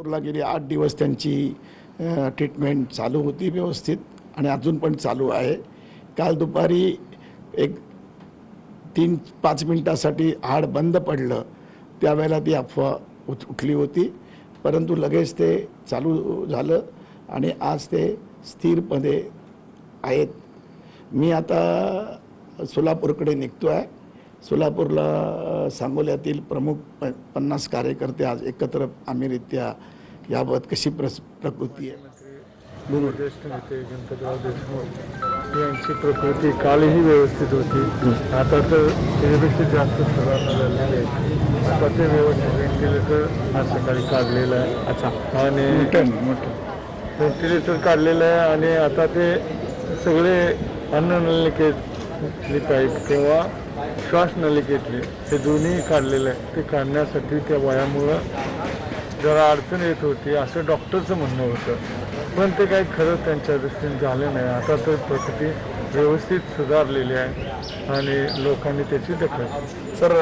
नागपूरला गेली आठ दिवस त्यांची ट्रीटमेंट चालू होती व्यवस्थित आणि अजून पण चालू आहे. काल दुपारी एक तीन पाच मिनटासाठी हाड बंद पडलं. त्यावेळेला ती अफवा उठ उठली होती. परंतु लगेच ते चालू झालं आणि आज ते स्थिरपणे आहेत. मी आता सोलापूरकडे निघतो आहे सोलापूरला सांगोल्यातील प्रमुख प पन्नास कार्यकर्ते आज एकत्र आम्हीरित्या याबाबत कशी प्रस प्रकृती आहे? ज्येष्ठ नेते गणपतराव देशमुख यांची प्रकृती कालही व्यवस्थित होती. आता तर त्याच्यापेक्षा जास्त सुधारणा झालेली आहे. आता ते व्यवस्थित व्हेंटिलेटर आज सकाळी काढलेलं आहे. अच्छा. आणि व्हेंटिलेटर काढलेलं आहे आणि आता ते सगळे अन्ननलिकेतली पाईप किंवा श्वास हे ते दोन्ही काढलेलं आहे ते काढण्यासाठी त्या वयामुळं जरा अडचण येत होती असं डॉक्टरचं म्हणणं होतं. पण ते काही खरं त्यांच्या दृष्टीने झालं नाही. आता तर प्रकृती व्यवस्थित सुधारलेली आहे आणि लोकांनी त्याची दखल. सर